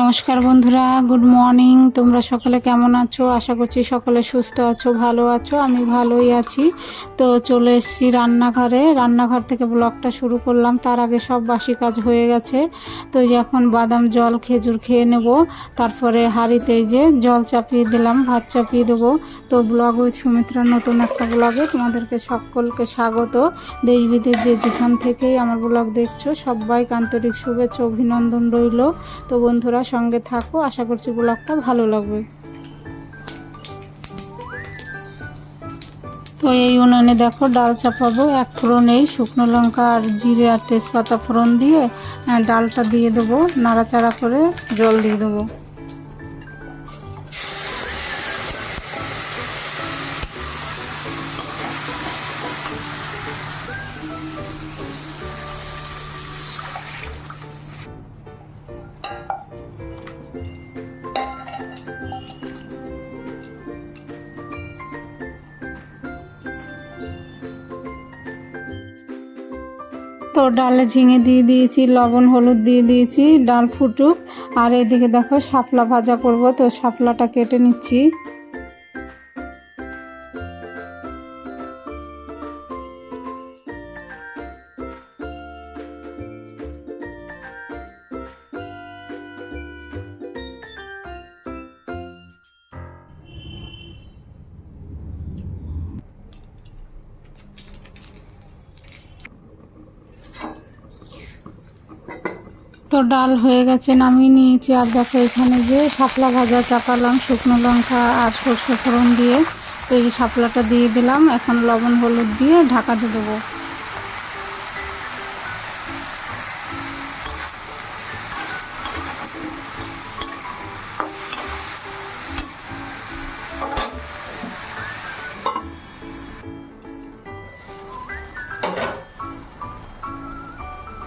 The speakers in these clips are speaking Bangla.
নমস্কার বন্ধুরা গুড মর্নিং তোমরা সকলে কেমন আছো? আশা করছি সকলে সুস্থ আছো, ভালো আছো, আমি ভালোই আছি। তো চলে এসেছি রান্নাঘরে। রান্নাঘর থেকে ব্লগটা শুরু করলাম। তার আগে সব বাসি কাজ হয়ে গেছে। তো এখন বাদাম, জল, খেজুর খেয়ে নেব। তারপরে হাঁড়িতে যে জল চাপিয়ে দিলাম, ভাত চাপিয়ে দেবো। তো ব্লগ ওই সুমিত্রা, নতুন একটা ব্লগে তোমাদেরকে সকলকে স্বাগত। দেশ বিদেশ যে যেখান থেকেই আমার ব্লগ দেখছ, সবাইকে আন্তরিক শুভেচ্ছা, অভিনন্দন রইল। তো বন্ধুরা সঙ্গে থাকো, আশা করছি ব্লগটা ভালো লাগবে। তো এই উনুনে দেখো ডাল চাপাবো, এক ফোড়ন এই শুকনো লঙ্কা আর জিরে আর তেজপাতা ফোড়ন দিয়ে ডালটা দিয়ে দেবো, নাড়াচাড়া করে জল দিয়ে দেবো। তো ডালে ঝিঙে দিয়ে দিয়েছি, লবণ, হলুদ দিয়ে দিয়েছি, ডাল ফুটুক। আর এদিকে দেখো শাপলা ভাজা করব, তো শাপলাটা কেটে নিচ্ছি। তো ডাল হয়ে গেছে, নামিয়ে নিয়েছি। আর দেখো এখানে যে শাপলা ভাজা চাপালাম শুকনো লঙ্কা আর সর্ষে ফোড়ন দিয়ে তো এই শাপলাটা দিয়ে দিলাম। এখন লবণ হলুদ দিয়ে ঢাকা দিয়ে দেবো।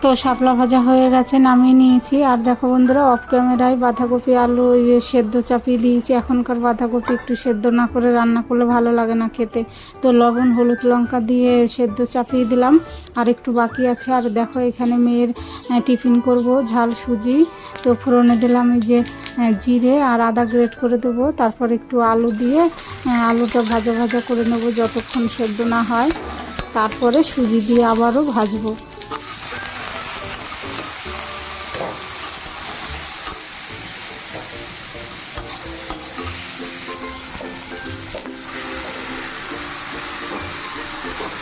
তো শাপলা ভাজা হয়ে গেছে, নামিয়ে নিয়েছি। আর দেখো বন্ধুরা অফ ক্যামেরায় বাঁধাকপি, আলু ইয়ে সেদ্ধ চাপিয়ে দিয়েছি। এখনকার বাঁধাকপি একটু সেদ্ধ না করে রান্না করলে ভালো লাগে না খেতে। তো লবণ, হলুদ লঙ্কা দিয়ে সেদ্ধ চাপিয়ে দিলাম। আর একটু বাকি আছে। আর দেখো এখানে মেয়ের টিফিন করব, ঝাল, সুজি। তো ফোড়নে দিলাম এই যে জিরে আর আদা গ্রেট করে দেবো। তারপর একটু আলু দিয়ে আলুটা ভাজা ভাজা করে নেব যতক্ষণ সেদ্ধ না হয়। তারপরে সুজি দিয়ে আবারও ভাজবো।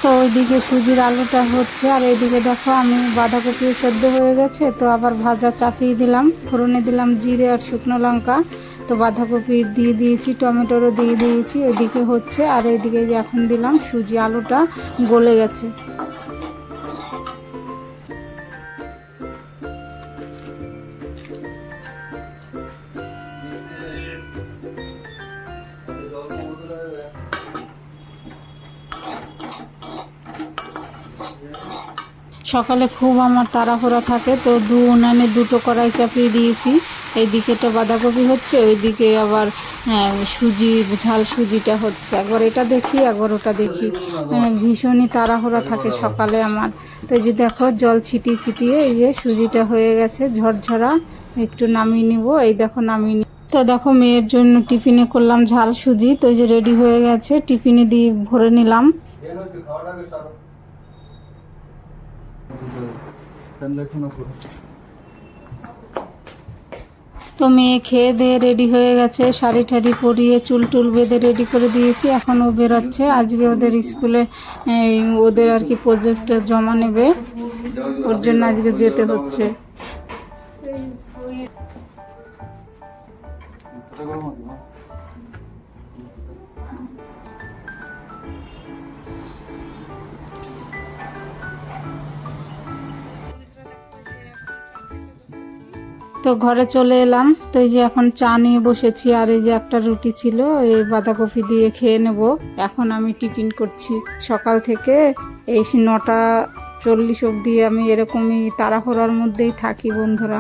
তো ওইদিকে সুজির আলুটা হচ্ছে, আর এইদিকে দেখো আমি বাঁধাকপিও সেদ্ধ হয়ে গেছে, তো আবার ভাজা চাপিয়ে দিলাম, ফোড়নে দিলাম জিরে আর শুকনো লঙ্কা, তো বাঁধাকপি দিয়ে দিয়েছি, টমেটোরও দিয়ে দিয়েছি, ওইদিকে হচ্ছে, আর এইদিকে এখন দিলাম সুজি আলুটা গলে গেছে। সকালে খুব আমার তাড়াহুড়া থাকে তো দু উনানে দুটো কড়াই চাপিয়ে দিয়েছি। এই দিকেটা বাঁধাকপি হচ্ছে ওইদিকে আবার হ্যাঁ, সুজি ঝাল সুজিটা হচ্ছে। একবার এটা দেখি একবার ওটা দেখি। হ্যাঁ, ভীষণই তাড়াহুড়া থাকে সকালে আমার। তো এই যে দেখো জল ছিটিয়ে ছিটিয়ে এই যে সুজিটা হয়ে গেছে ঝরঝরা। একটু নামিয়ে নিব এই দেখো নামিয়ে নি তো দেখো মেয়ের জন্য টিফিনে করলাম ঝাল সুজি। তো এই যে রেডি হয়ে গেছে টিফিনে দিয়ে ভরে নিলাম। তো মেয়ে খেয়ে দিয়ে রেডি হয়ে গেছে, শাড়ি টাড়ি পরিয়ে চুল টুল বেঁধে রেডি করে দিয়েছি এখন ও বেরোচ্ছে। আজকে ওদের স্কুলে ওদের আর কি প্রজেক্ট জমা নেবে, ওর জন্য আজকে যেতে হচ্ছে। তো ঘরে চলে এলাম। তো এই যে এখন চা নিয়ে বসেছি আর এই যে একটা রুটি ছিল, এই বাঁধাকপি দিয়ে খেয়ে নেব। এখন আমি টিফিন করছি। সকাল থেকে এই নটা চল্লিশ অবধি আমি এরকমই তাড়াহুড়ার মধ্যেই থাকি বন্ধুরা।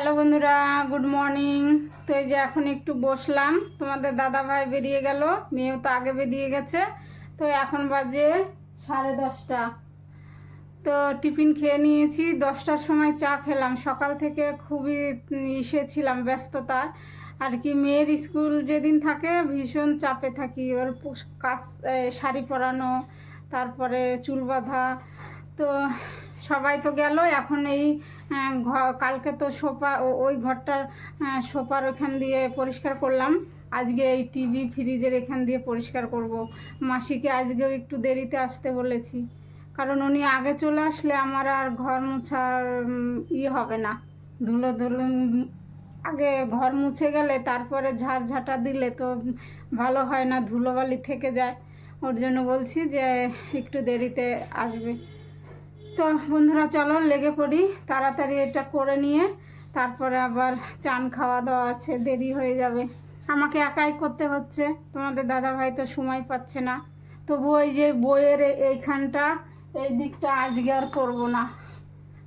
হ্যালো বন্ধুরা, গুড মর্নিং। তো এই যে এখন একটু বসলাম, তোমাদের দাদা ভাই বেরিয়ে গেল, মেয়েও তো আগে বেরিয়ে গেছে। তো এখন বাজে সাড়ে দশটা। তো টিফিন খেয়ে নিয়েছি, দশটার সময় চা খেলাম। সকাল থেকে খুবই ইসে ছিলাম, ব্যস্ততা। আর কি মেয়ের স্কুল যেদিন থাকে, ভীষণ চাপে থাকি। ওর কাজ শাড়ি পরানো, তারপরে চুল বাঁধা। তো সবাই তো গেল, এখন এই কালকে তো সোফা ওই ঘরটার সোফার ওখান দিয়ে পরিষ্কার করলাম। আজকে এই টিভি, ফ্রিজের এখান দিয়ে পরিষ্কার করব। মাসিকে আজকেও একটু দেরিতে আসতে বলেছি। কারণ উনি আগে চলে আসলে আমার আর ঘর মোছার ইয়ে হবে না। ধুলো ধুলো আগে ঘর মুছে গেলে তারপরে ঝাড় ঝাঁটা দিলে তো ভালো হয় না, ধুলোবালি থেকে যায়। ওর জন্য বলছি যে একটু দেরিতে আসবে। তো বন্ধুরা, চলো লেগে পড়ি। তাড়াতাড়ি এটা করে নিয়ে তারপরে আবার চান খাওয়া দাওয়া আছে, দেরি হয়ে যাবে। আমাকে একাই করতে হচ্ছে। তোমাদের দাদা ভাই তো সময় পাচ্ছে না। তবু ওই যে বইয়ের এইখানটা, এই দিকটা আজকে আর করব না।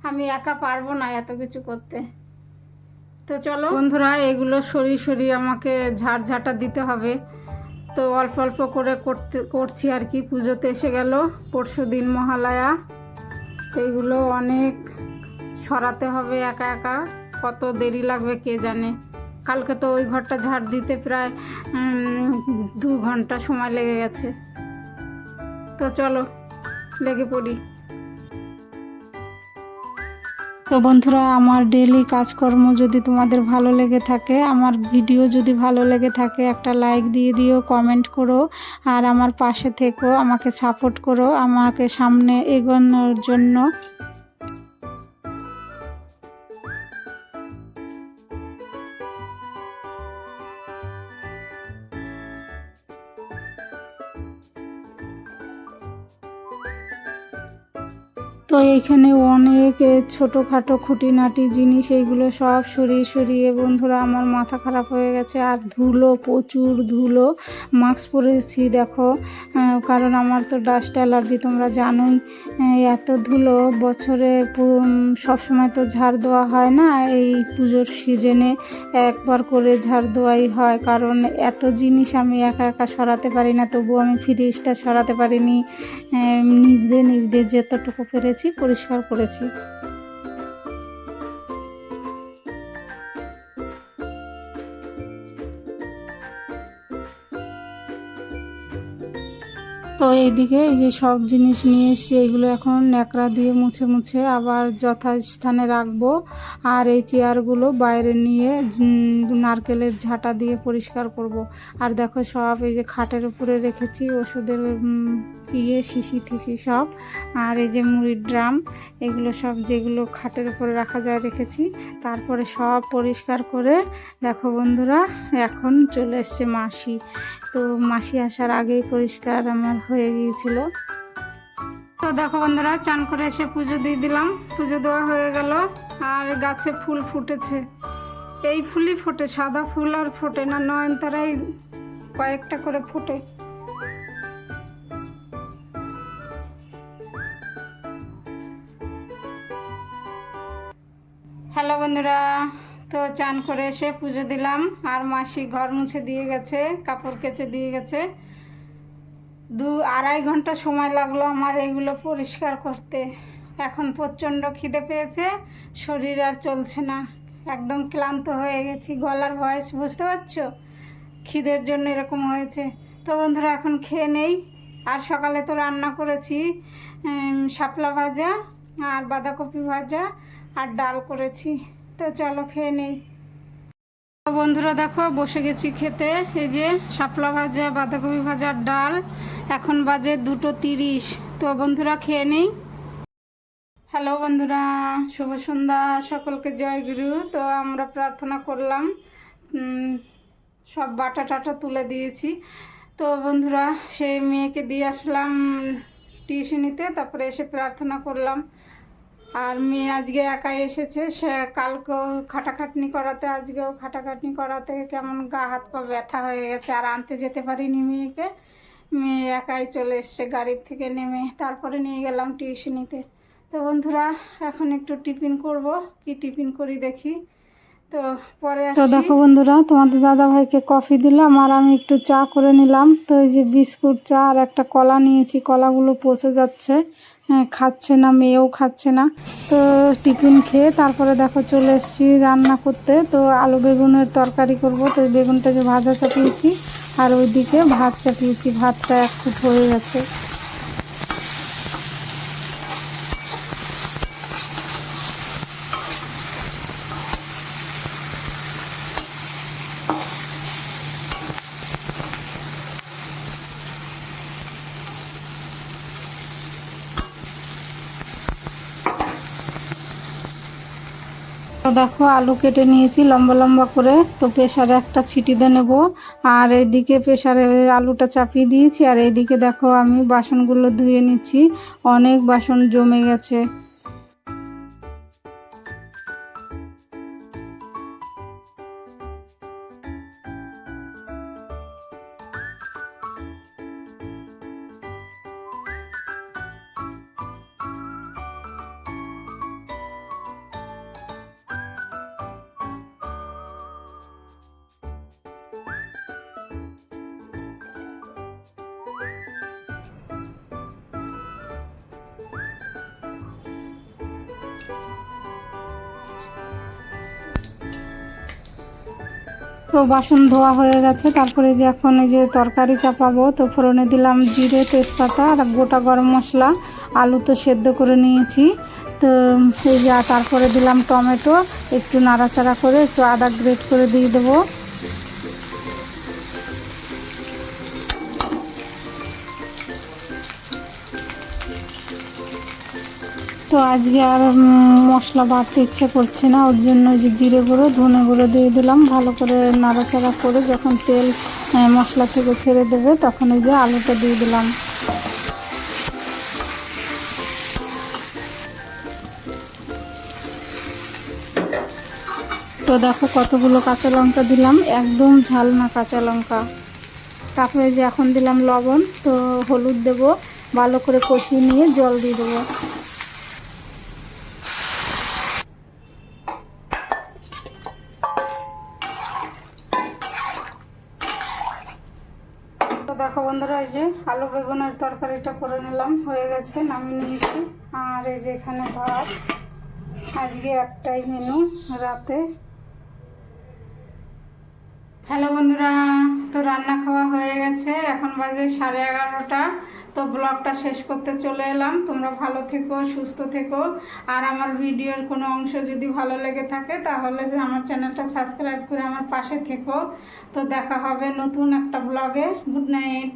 আমি একা পারব না এত কিছু করতে। তো চলো। বন্ধুরা, এগুলো সরিয়ে সরিয়ে আমাকে ঝাড় ঝাঁটা দিতে হবে। তো অল্প অল্প করে করতে করছি আর কি। পুজোতে এসে গেল। পরশু দিন মহালয়া। তো এগুলো অনেক সরাতে হবে একা একা। কত দেরি লাগবে কে জানে। কালকে তো ওই ঘরটা ঝাড় দিতে প্রায় দু ঘণ্টা সময় লেগে গেছে। তো চলো, লেগে পড়ি। তো বন্ধুরা, আমার ডেলি কাজকর্ম যদি তোমাদের ভালো লেগে থাকে, আমার ভিডিও যদি ভালো লেগে থাকে, একটা লাইক দিয়ে দিও কমেন্ট করো, আর আমার পাশে থেকো, আমাকে সাপোর্ট করো, আমাকে সামনে এগোনোর জন্য। তো এখানে অনেক ছোটোখাটো খুঁটিনাটি জিনিস, এইগুলো সব সরিয়ে সরিয়ে বন্ধুরা আমার মাথা খারাপ হয়ে গেছে। আর ধুলো, প্রচুর ধুলো। মাস্ক পরেছি দেখো। কারণ আমার তো ডাস্ট অ্যালার্জি তোমরা জানোই এত ধুলো, বছরে সব সময় তো ঝাড় দেওয়া হয় না, এই পুজোর সিজনে একবার করে ঝাড় দেওয়াই হয়, কারণ এত জিনিস আমি একা একা সরাতে পারি না তবুও আমি ফ্রিজটা সরাতে পারিনি নিজদের নিজদের যতটুকু পেরেছি পরিষ্কার করেছি। তো এইদিকে এই যে সব জিনিস নিয়ে এসছি এগুলো এখন ন্যাকড়া দিয়ে মুছে মুছে আবার যথাস্থানে রাখব আর এই চেয়ারগুলো বাইরে নিয়ে নারকেলের ঝাঁটা দিয়ে পরিষ্কার করব। আর দেখো সব এই যে খাটের উপরে রেখেছি ওষুধের ইয়ে শিশি থিসি সব আর এই যে মুড়ির ড্রাম এগুলো সব যেগুলো খাটের উপরে রাখা যায় রেখেছি। তারপরে সব পরিষ্কার করে, দেখো বন্ধুরা, এখন চলে এসছে মাসি। তো মাসি আসার আগেই পরিষ্কার আমার হয়ে গিয়েছিল। তো দেখো বন্ধুরা, চান করে এসে পুজো দিয়ে দিলাম। পুজো দেওয়া হয়ে গেল, আর গাছে ফুল ফুটেছে। এই ফুলই ফোটে, সাদা ফুল আর ফোটে না, নয়নতারাই কয়েকটা করে ফোটে। হ্যালো বন্ধুরা, তো চান করে এসে পুজো দিলাম। আর মাসি ঘর মুছে দিয়ে গেছে, কাপড় কেচে দিয়ে গেছে। দু আড়াই ঘণ্টা সময় লাগল আমার এগুলো পরিষ্কার করতে। এখন প্রচণ্ড খিদে পেয়েছে, শরীর আর চলছে না। একদম ক্লান্ত হয়ে গেছি, গলার ভয়েস, বুঝতে পারছ? খিদের জন্য এরকম হয়েছে। তো বন্ধুরা, এখন খেয়ে নেই। আর সকালে তো রান্না করেছি শাপলা ভাজা আর বাঁধাকপি ভাজা। আর ডাল করেছি। তো চলো খেয়ে নেই। বন্ধুরা দেখো, বসে গেছি খেতে। এই যে শাপলা ভাজা, বাঁধাকপি ভাজার ডাল। এখন বাজে দুটো তিরিশ। তো বন্ধুরা খেয়ে নেই। হ্যালো বন্ধুরা, শুভ সন্ধ্যা। সকলকে জয় গুরু। তো আমরা প্রার্থনা করলাম সব বাটা টাটা তুলে দিয়েছি। তো বন্ধুরা, সেই মেয়েকে দিয়ে আসলাম টিউশনিতে। তারপরে এসে প্রার্থনা করলাম। আর মেয়ে আজকে একাই এসেছে সে কালকেও খাটাখাটনি করাতে আজকেও খাটাখাটনি করাতে কেমন গা হাত পা ব্যথা হয়ে গেছে আর আনতে যেতে পারিনি মেয়েকে। মেয়ে একাই চলে এসছে গাড়ির থেকে নেমে তারপরে নিয়ে গেলাম টিউশনিতে তো। বন্ধুরা এখন একটু টিফিন করব কি টিফিন করি দেখি। তো পরে তো দেখো বন্ধুরা তোমাদের দাদা ভাইকে কফি দিলাম আর আমি একটু চা করে নিলাম। তো এই যে বিস্কুট চা আর একটা কলা নিয়েছি কলাগুলো পচে যাচ্ছে। খাচ্ছে না, মেয়েও খাচ্ছে না। তো টিফিন খেয়ে তারপরে দেখো চলে এসেছি রান্না করতে। তো আলু বেগুনের তরকারি করব। তো বেগুনটাকে ভাজা চাপিয়েছি, আর ওইদিকে ভাত চাপিয়েছি। ভাতটা এক ফুট হয়ে গেছে। দেখো, আলু কেটে নিয়েছি, লম্বা লম্বা করে। তো প্রেশারে একটা ছিটি দিয়ে নেব। আর এদিকে প্রেশারে আলুটা চাপিয়ে দিয়েছি। আর এদিকে দেখো, আমি বাসনগুলো ধুয়ে নিচ্ছি। অনেক বাসন জমে গেছে। তো বাসন ধোয়া হয়ে গেছে। তারপরে যে এখন এই যে তরকারি চাপাবো, তো ফোড়নে দিলাম জিরে, তেজপাতা আর গোটা গরম মশলা। আলু তো সেদ্ধ করে নিয়েছি। তো সেই যা তারপরে দিলাম টমেটো। একটু নাড়াচাড়া করে একটু আদা গ্রেট করে দিয়ে দেবো। তো আজকে আর মশলা বাড়তে ইচ্ছে করছে না, ওর জন্য যে জিরে গুঁড়ো, ধনে গুঁড়ো দিয়ে দিলাম। ভালো করে নাড়াচাড়া করে যখন তেল মশলা থেকে ছেড়ে দেবে, তখন ওই যে আলুটা দিয়ে দিলাম। তো দেখো কতগুলো কাঁচা লঙ্কা দিলাম, একদম ঝাল না কাঁচা লঙ্কা। তারপরে যে এখন দিলাম লবণ, তো হলুদ দেবো, ভালো করে কষিয়ে নিয়ে জল দিয়ে দেবো তো দেখো বন্ধুরা, এই যে আলু বেগুনের তরকারিটা করে নিলাম, হয়ে গেছে, নামিয়ে নিয়েছি। আর এই যে এখানে ভাত, আজকে একটাই মেনু, রাতে। হ্যালো বন্ধুরা। রান্না খাওয়া হয়ে গেছে। এখন বাজে সাড়ে এগারোটা। তো ব্লগটা শেষ করতে চলে এলাম। তোমরা ভালো থেকো, সুস্থ থেকো। আর আমার ভিডিওর কোনো অংশ যদি ভালো লেগে থাকে, তাহলে আমার চ্যানেলটা সাবস্ক্রাইব করে আমার পাশে থেকো। তো দেখা হবে নতুন একটা ব্লগে। Good night.